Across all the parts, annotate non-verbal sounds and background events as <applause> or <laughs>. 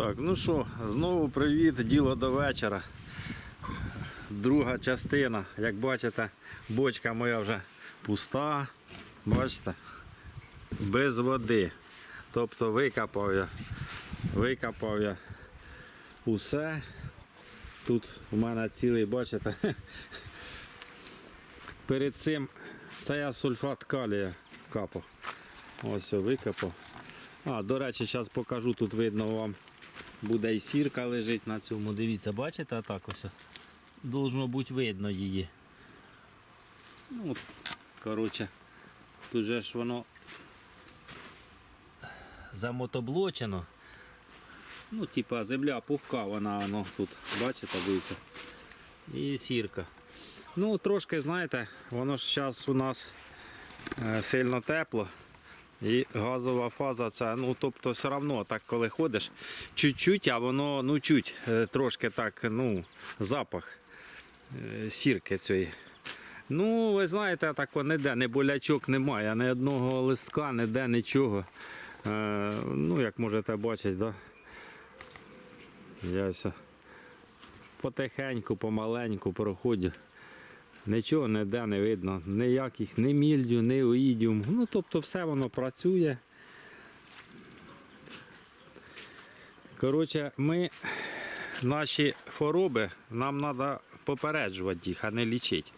Так, ну що, знову привіт, діло до вечора. Друга частина. Як бачите, бочка моя вже пуста. Бачите? Без води. Тобто викопав я. Викопав я усе. Тут у мене цілий, бачите. <laughs> Перед цим це я сульфат калія капав. Ось все, викопав. А, до речі, зараз покажу, тут видно вам буде і сірка лежить на цьому. Дивіться, бачите, отак ось. Должно бути видно її. Ну, коротше, тут же ж воно замотоблочено. Ну, типа земля пухка, вона воно тут, бачите, дивіться. І сірка. Ну, трошки, знаєте, воно ж зараз у нас е, сильно тепло. І газова фаза це, ну тобто все одно, так коли ходиш, чуть-чуть, а воно ну чуть е, трошки так, ну, запах е, сірки цієї. Ну, ви знаєте, так ніде, не болячок немає, ні одного листка, ніде нічого. Е, ну, як можете бачити, да? я все потихеньку, помаленьку проходжу. Нічого ніде не видно, ніяких ні мільдю, ні оїдіум. Ну, тобто все воно працює. Коротше, ми наші хвороби, нам треба попереджувати їх, а не лічити.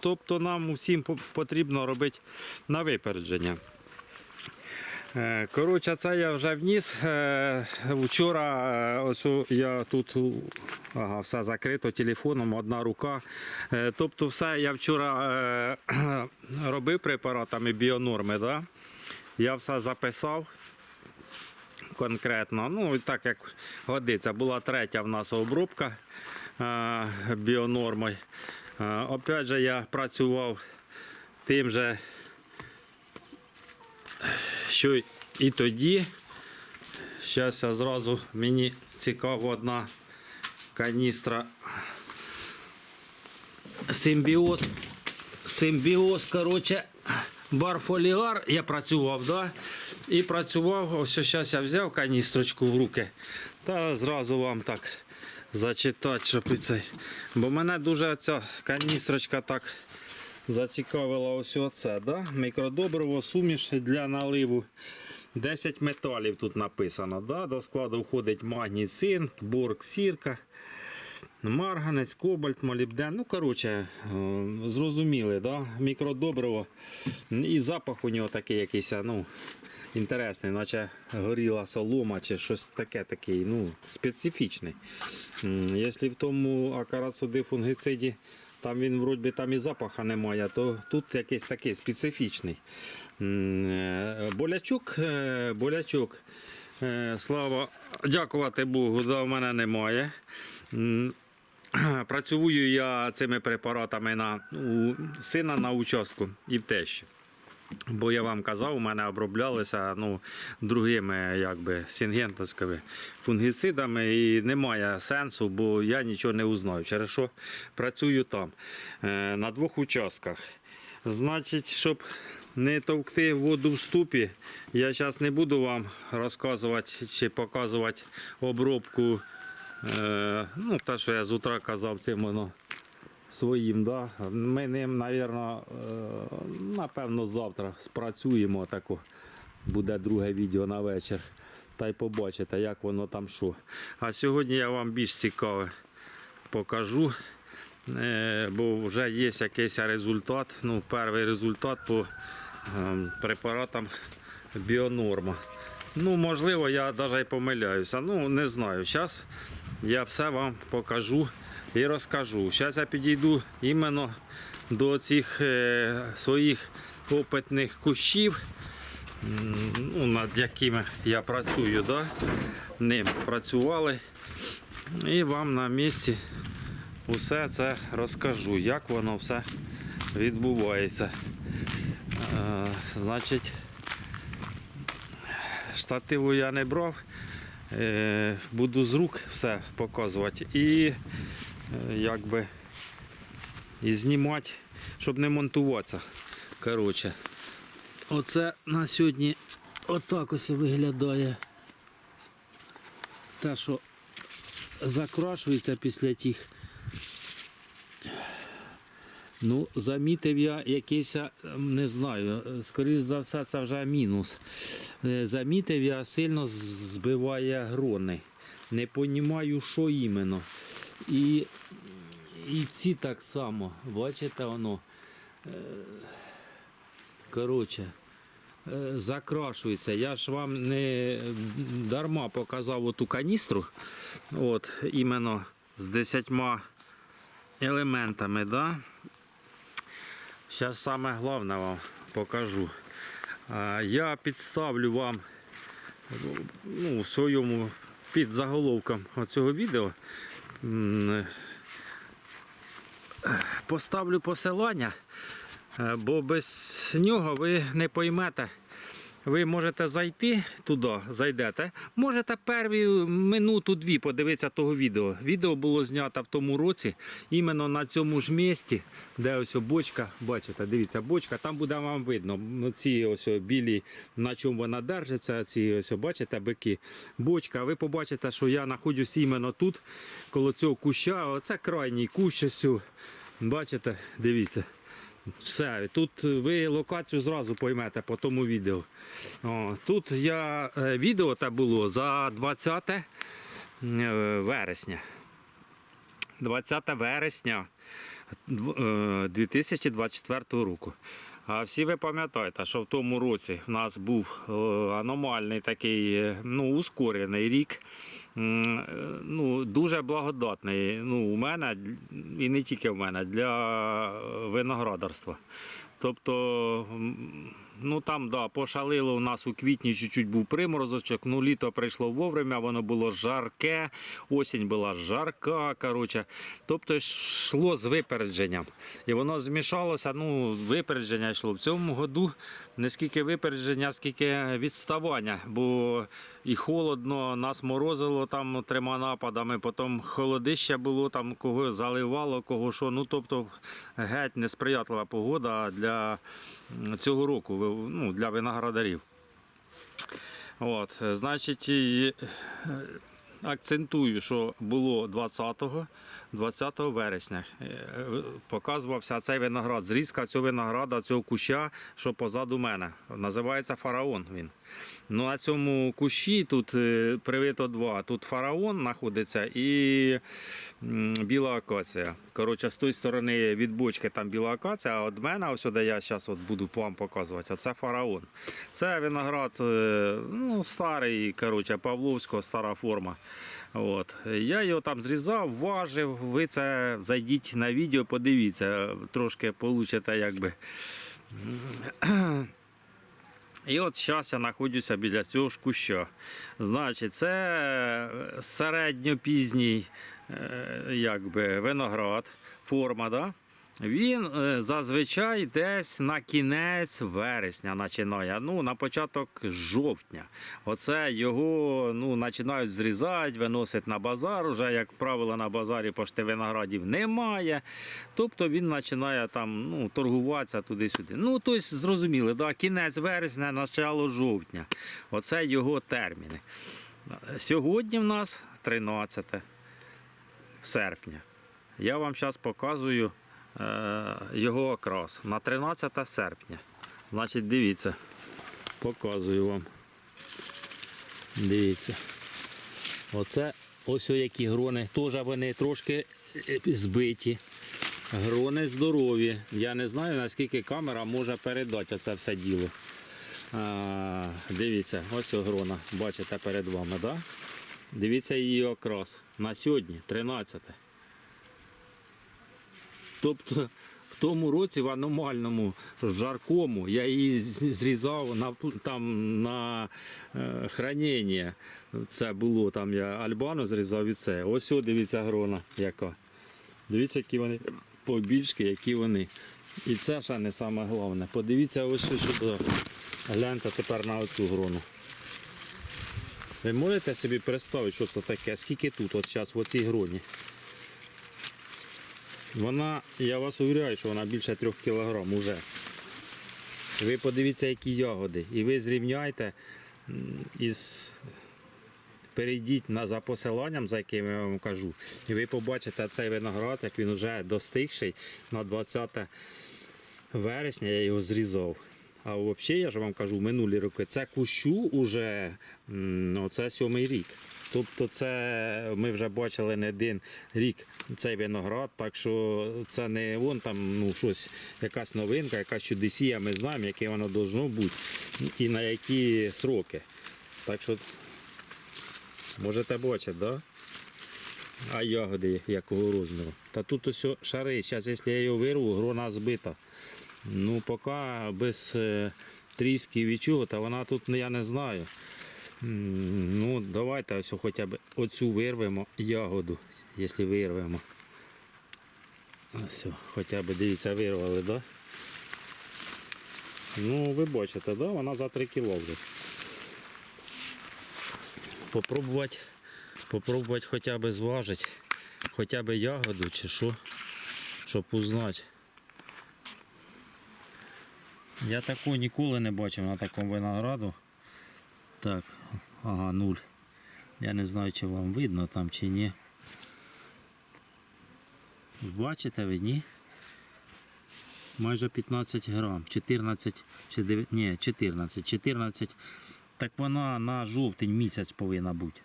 Тобто нам усім потрібно робити на випередження. Е, Коротше, це я вже вніс. Е, Вчора е, ось я тут ага, все закрито телефоном, одна рука. Тобто, все я вчора <clears throat> робив препаратами біонорми. Да? Я все записав конкретно. Ну, так як годиться, була третя в нас обробка біонормою. Опять же, я працював тим же що і тоді. Зараз зразу мені цікаво одна каністра. Симбіоз. Симбіоз, коротше, барфоліар. Я працював, да? І працював, ось зараз я взяв каністрочку в руки. Та зразу вам так зачитати, щоб і цей. Бо мене дуже ця каністрочка так зацікавила ось оце, да? мікродобриво, суміш для наливу. 10 металів тут написано. Да? До складу входить магній, цинк, борг, сірка, марганець, кобальт, молібден. Ну, коротше, е, зрозуміли, да? мікродобриво. І запах у нього такий якийсь, ну, інтересний, наче горіла солома чи щось таке такий, ну, специфічний. Якщо в тому акарацуди фунгициді там він вроді там і запаха немає, то тут якийсь такий специфічний. М, е, Болячок, е, болячок. е, Слава, дякувати Богу, в мене немає. <clears throat> Працюю я цими препаратами на у сина на участку і в тещі. Бо я вам казав, у мене оброблялися ну, другими якби, сінгентовськими фунгіцидами і немає сенсу, бо я нічого не узнаю. Через що працюю там е, на двох участках. Значить, щоб не товкти воду в ступі, я зараз не буду вам розказувати чи показувати обробку. Е, ну, те, що я з утра казав, цим воно своїм, да. Ми ним, навірно, е, напевно, завтра спрацюємо тако. Буде друге відео на вечір. Та й побачите, як воно там що. А сьогодні я вам більш цікаве покажу. е, Бо вже є якийсь результат. Ну, перший результат по ем, препаратам біонорма. Ну, можливо, я навіть помиляюся. Ну, не знаю. Зараз я все вам покажу і розкажу. Зараз я підійду іменно до цих е, своїх опитних кущів, ну, над якими я працюю, да? ним працювали. І вам на місці усе це розкажу, як воно все відбувається. Е, значить, штативу я не брав. Е, буду з рук все показувати і якби і знімати, щоб не монтуватися. Коротше, оце на сьогодні отак ось виглядає те, що закрашується після тих. Ну, замітив я якийсь, е, не знаю, е, скоріш за все, це вже мінус. Е, Замітив я сильно збиває грони. Не розумію, що іменно. І, і ці так само, бачите, воно. е, Коротше, е, закрашується. Я ж вам не дарма показав оту каністру. От, іменно з 10 елементами, да? Зараз саме головне вам покажу. Я підставлю вам ну, в своєму під заголовком цього відео. М, Поставлю посилання, е, бо без нього ви не поймете. Ви можете зайти туди, зайдете. Можете перві минуту-дві подивитися того відео. Відео було знято в тому році, іменно на цьому ж місці, де ось бочка, бачите, дивіться, бочка, там буде вам видно. Ці ось білі, на чому вона держиться, ці ось, бачите, бики. Бочка, ви побачите, що я знаходжусь іменно тут, коло цього куща. Оце крайній кущ. Бачите, дивіться. Все, тут ви локацію зразу поймете по тому відео. О, тут я е, відео те було за 20 е, вересня. 20 вересня е, 2024 року. А всі ви пам'ятаєте, що в тому році в нас був е, аномальний такий е, ну, ускорений рік. Е, Ну, дуже благодатний. Ну, у мене і не тільки в мене, для виноградарства. Тобто, ну там да, пошалило у нас у квітні чуть-чуть був приморозочок, ну літо прийшло вовремя, воно було жарке, осінь була жарка. Коротше. Тобто йшло з випередженням. І воно змішалося, ну, випередження йшло. В цьому году не скільки випередження, скільки відставання, бо і холодно, нас морозило там трьома нападами, потім холодище було, там кого заливало, кого що. Ну, тобто геть несприятлива погода для цього року, ну, для виноградарів. От, значить, е, акцентую, що було 20 20 вересня е, показувався цей виноград, зрізка цього винограда, цього куща, що позаду мене. Називається фараон він. Ну, на цьому кущі тут е, привито два. Тут фараон знаходиться і біла акація. Коротше, з тої сторони від бочки там біла акація, а від мене, ось де я зараз от буду вам показувати, це фараон. Це виноград е, ну, старий, коротше, Павловського, стара форма. От. Я його там зрізав, важив. Ви це зайдіть на відео, подивіться, трошки получите якби. І от зараз я знаходжуся біля цього ж куща. Значить, це середньопізній е, якби, виноград, форма. Да? Він е, зазвичай десь на кінець вересня починає, ну, на початок жовтня. Оце його ну, починають зрізати, виносять на базар. Уже, як правило, на базарі пошти виноградів немає. Тобто він починає там ну, торгуватися туди-сюди. Ну, тобто, зрозуміли, да? кінець вересня, начало жовтня. Оце його терміни. Сьогодні в нас 13 серпня. Я вам зараз показую його окрас на 13 серпня. Значить, дивіться, показую вам. Дивіться. Оце ось які грони. Теж вони трошки е, збиті. Грони здорові. Я не знаю, наскільки камера може передати це все діло. А, дивіться, ось грона. Бачите перед вами, да? Дивіться її окрас. На сьогодні, 13. Тобто в тому році в аномальному, в жаркому, я її зрізав на, там, на е, хранення. Це було там, я альбану зрізав і це. Ось о, дивіться грона яка. Дивіться, які вони побільшки, які вони. І це ще не саме головне. Подивіться ось що сюди. Гляньте тепер на оцю грону. Ви можете собі представити, що це таке? Скільки тут от зараз в оцій гроні? Вона, я вас уверяю, що вона більше трьох кілограм уже. Ви подивіться, які ягоди. І ви зрівняйте із перейдіть на, за посиланням, за яким я вам кажу, і ви побачите цей виноград, як він вже достигший на 20 вересня я його зрізав. А взагалі, я ж вам кажу, минулі роки це кущу уже м, ну, це сьомий рік. Тобто це ми вже бачили не один рік цей виноград, так що це не вон там ну, щось, якась новинка, якась чудесія, ми знаємо, яке воно должно бути і на які сроки. Так що можете бачити, да? А ягоди якого розміру. Та тут ось шари. Зараз, якщо я його вирву, грона збита. Ну, поки без е, трісків і чого, та вона тут ну, я не знаю. Ну, давайте ось хоча б оцю вирвемо ягоду, якщо вирвемо. Ось, хоча б дивіться, вирвали? Да? Ну, ви бачите, да? вона за 3 кіло вже. Попробувати, попробувати хоча б зважити, хоча б ягоду чи що, щоб узнати. Я такого ніколи не бачив на такому винограду. Так, ага, нуль. Я не знаю, чи вам видно там чи ні. Бачите ви, ні? Майже 15 грам. 14 чи 9, ні, 14. 14. Так вона на жовтень місяць повинна бути.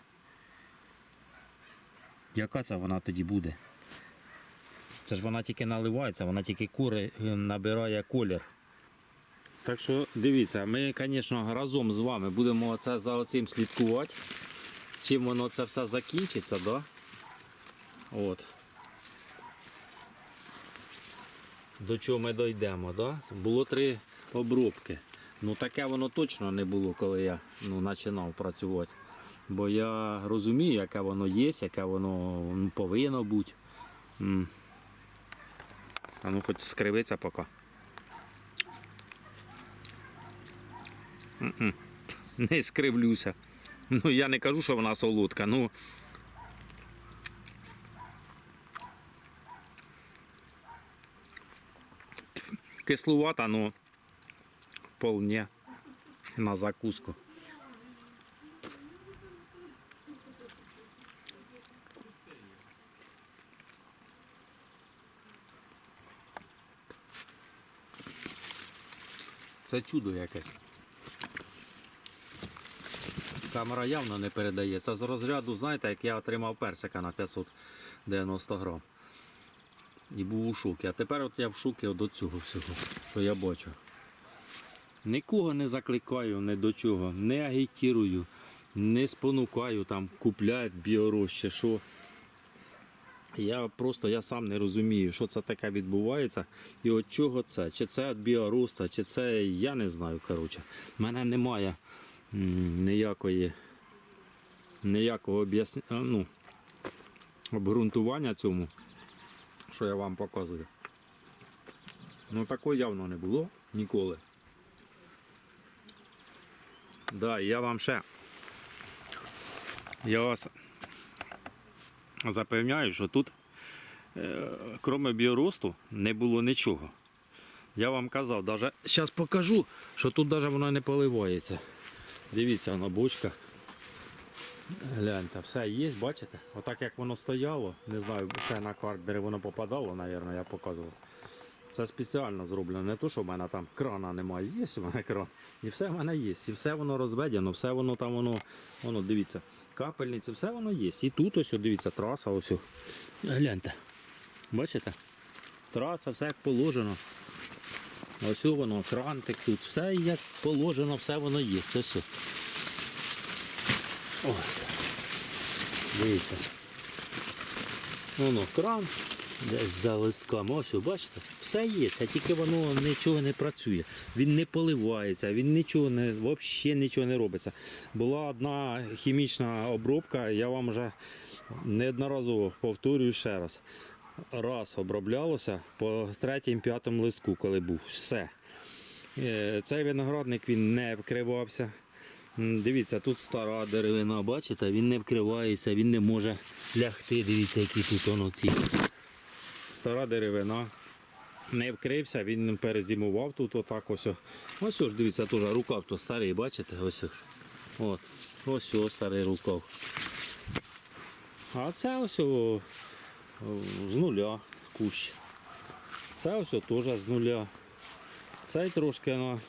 Яка це вона тоді буде? Це ж вона тільки наливається, вона тільки кури е, набирає колір. Так що дивіться, ми, звісно, разом з вами будемо це за цим слідкувати. Чим воно це все закінчиться, да? От. До чого ми дійдемо, да? Було три обробки. Ну таке воно точно не було, коли я ну, починав працювати. Бо я розумію, яке воно є, яке воно ну, повинно бути. А ну хоч скривиться поки. <laughs> Не скривлюся. Ну, я не кажу, що вона солодка, ну. Кислувата, ну вполне на закуску. Це чудо якесь. Камера явно не передає. Це з розряду, знаєте, як я отримав персика на 590 грам. І був у шокі. А тепер от я в шокі до цього всього, що я бачу. Нікого не закликаю ні до чого, не агітірую, не спонукаю там купляти біороз чи що. Я просто я сам не розумію, що це таке відбувається і от чого це. Чи це від біороста, чи це я не знаю. коротше. Мене немає ніякої ніякого ну, обґрунтування цьому, що я вам показую. Ну такого явно не було ніколи. Да, я вам ще. Я вас запевняю, що тут, е, крім біоросту, не було нічого. Я вам казав, даже зараз покажу, що тут навіть воно не поливається. Дивіться, воно бочка. Гляньте, все є, бачите? Отак як воно стояло, не знаю, ще на квартирі воно попадало, мабуть, я показував. Це спеціально зроблено, не то, що в мене там крана немає, є у мене кран. І все в мене є. І все воно розведено, все воно там воно, воно дивіться, капельниці, все воно є. І тут ось, дивіться, траса, ось. Гляньте. Бачите? Траса, все як положено. Ось воно, крантик тут, все як положено, все воно є. Ось. Ось. Дивіться. Воно кран. Десь за листками, ось, бачите, все є, це тільки воно нічого не працює. Він не поливається, він нічого не, взагалі нічого не робиться. Була одна хімічна обробка, я вам вже неодноразово повторюю ще раз. Раз оброблялося по третім, п'ятому листку, коли був. Все. Е, Цей виноградник він не вкривався. Дивіться, тут стара деревина, бачите, він не вкривається, він не може лягти. Дивіться, які тут воно ці стара деревина. Не вкрився, він перезимував тут отак ось. Ось ж, дивіться, теж рукав то старий, бачите? Ось. От. Ось о, старий рукав. А це ось з нуля кущ. Це ось теж з нуля. Цей трошки на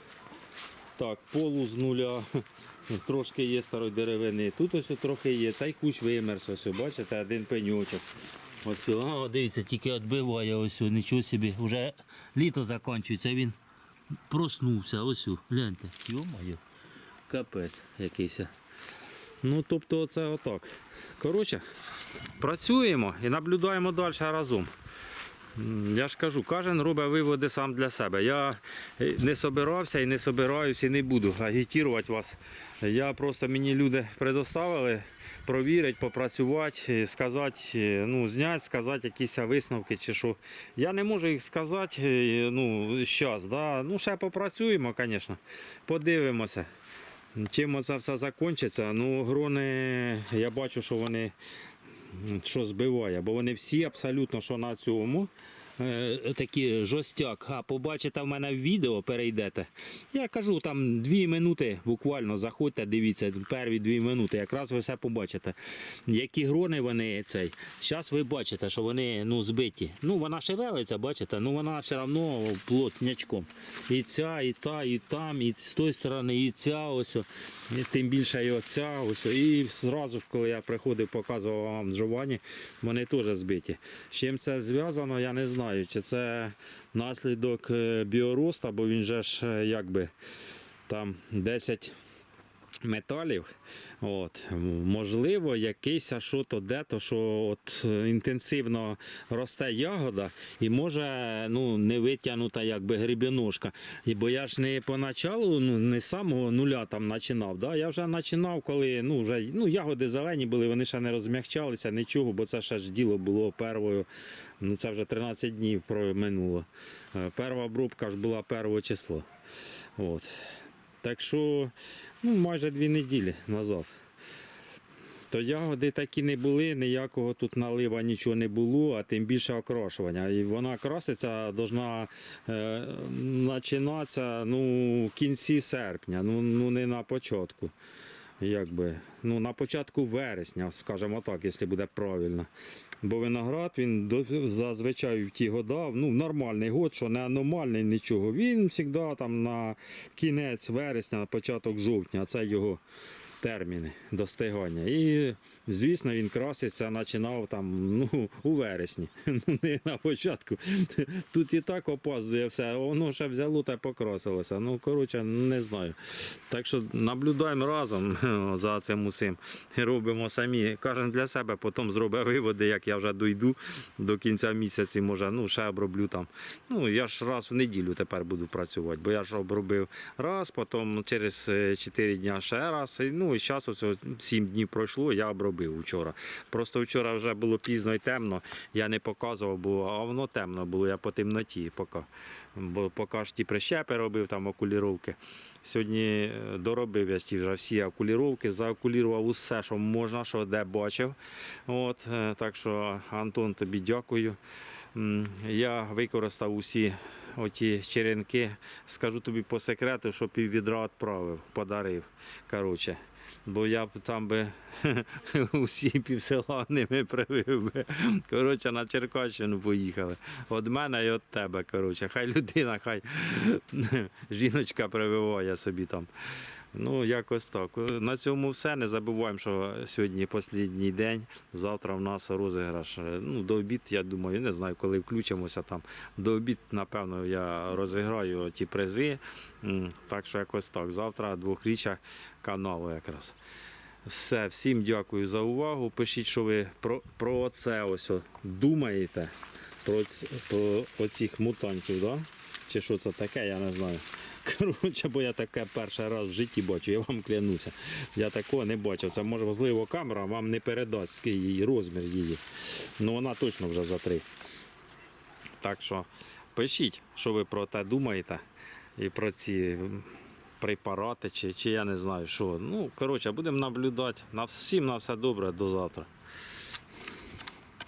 так, полу з нуля. <laughs> Трошки є старої деревини. Тут ось трохи є. Цей кущ вимерз. Ось, бачите, один пеньочок. Ось, о, дивіться, тільки відбиває ось, нічого собі. Вже літо закінчується, він проснувся. Ось, гляньте. Йо-моє, капець якийсь. Ну, тобто, це отак. Коротше, працюємо і наблюдаємо далі разом. Я ж кажу, кожен робить виводи сам для себе. Я не собирався і не собираюсь і не буду агітувати вас. Я просто мені люди предоставили провірити, попрацювати, е, сказати, е, ну, зняти, сказати якісь висновки чи що. Я не можу їх сказати е, ну, зараз. Да? Ну, ще попрацюємо, звісно. Подивимося. Чим це все закінчиться. Ну, грони, я бачу, що вони що збиває, бо вони всі абсолютно що на цьому. Е, Такі жостяк, а побачите в мене в відео, перейдете. Я кажу, там дві минути буквально заходьте, дивіться, перві дві минути, якраз ви все побачите. Які грони вони цей. Зараз ви бачите, що вони ну, збиті. Ну, вона шевелиться, бачите, ну вона все одно плотнячком. І ця, і та, і там, і з тої сторони, і ця ось. І тим більше і оця ось. І зразу ж, коли я приходив, показував вам жовані, вони теж збиті. З чим це зв'язано, я не знаю. Чи це наслідок е, біороста, бо він же ж е, якби там 10 металів. От. Можливо, якийсь що то де, то що от е, інтенсивно росте ягода і може ну, не витягнута якби грибіножка. І бо я ж не поначалу, ну, не з самого нуля там починав. Да? Я вже починав, коли ну, вже, ну, ягоди зелені були, вони ще не розмягчалися, нічого, бо це ще ж діло було первою. Ну, це вже 13 днів минуло. Е, Перша обробка ж була 1 число. От. Так що ну, майже дві неділі назад. То ягоди такі не були, ніякого тут налива нічого не було, а тим більше окрашування. І вона краситься должна е, починатися ну, в кінці серпня, ну, ну не на початку. Якби, ну, на початку вересня, скажімо так, якщо буде правильно. Бо виноград він зазвичай в ті года, ну, нормальний год, що не аномальний нічого. Він завжди там на кінець вересня, на початок жовтня, це його терміни достигання. І, звісно, він краситься, починав там ну, у вересні, <laughs> ну не на початку. Тут і так опаздує все, воно ще взяло та покрасилося. Ну, коротше, не знаю. Так що наблюдаємо разом <laughs> за цим усім робимо самі. Кожен для себе, потім зробить виводи, як я вже дойду до кінця місяця, може, ну, ще оброблю там. Ну, я ж раз в неділю тепер буду працювати, бо я ж обробив раз, потім через 4 дня ще раз. І, ну, і зараз оце 7 днів пройшло, я обробив вчора. Просто вчора вже було пізно і темно, я не показував, бо а воно темно було, я по темноті поки. Бо поки ж ті прищепи робив, там окуліровки. Сьогодні е, доробив я ті вже всі окуліровки, заокулірував усе, що можна, що де бачив. От, е, так що, Антон, тобі дякую. Я використав усі оті черенки. Скажу тобі по секрету, що піввідра відправив, подарив. Коротше. Бо я б там би <laughs> усі півсела ними привив би. Коротше, на Черкащину поїхали. От мене і от тебе. Коротше. Хай людина, хай <laughs> жіночка прививає собі там. Ну, якось так. На цьому все. Не забуваємо, що сьогодні останній день. Завтра в нас розіграш. Ну, до обід, я думаю, не знаю, коли включимося там. До обід, напевно, я розіграю ті призи. Так що якось так. Завтра двохріччя каналу якраз. Все, всім дякую за увагу. Пишіть, що ви про, про це ось думаєте. Про, ц- про оцих мутантів, да? Чи що це таке, я не знаю. Коротше, бо я таке перший раз в житті бачу, я вам клянуся. Я такого не бачив. Це може, можливо, камера вам не передасть її розмір її. Ну вона точно вже за три. Так що пишіть, що ви про те думаєте. І про ці препарати, чи, чи я не знаю що. Ну, коротше, будемо наблюдати. На всім на все добре, до завтра.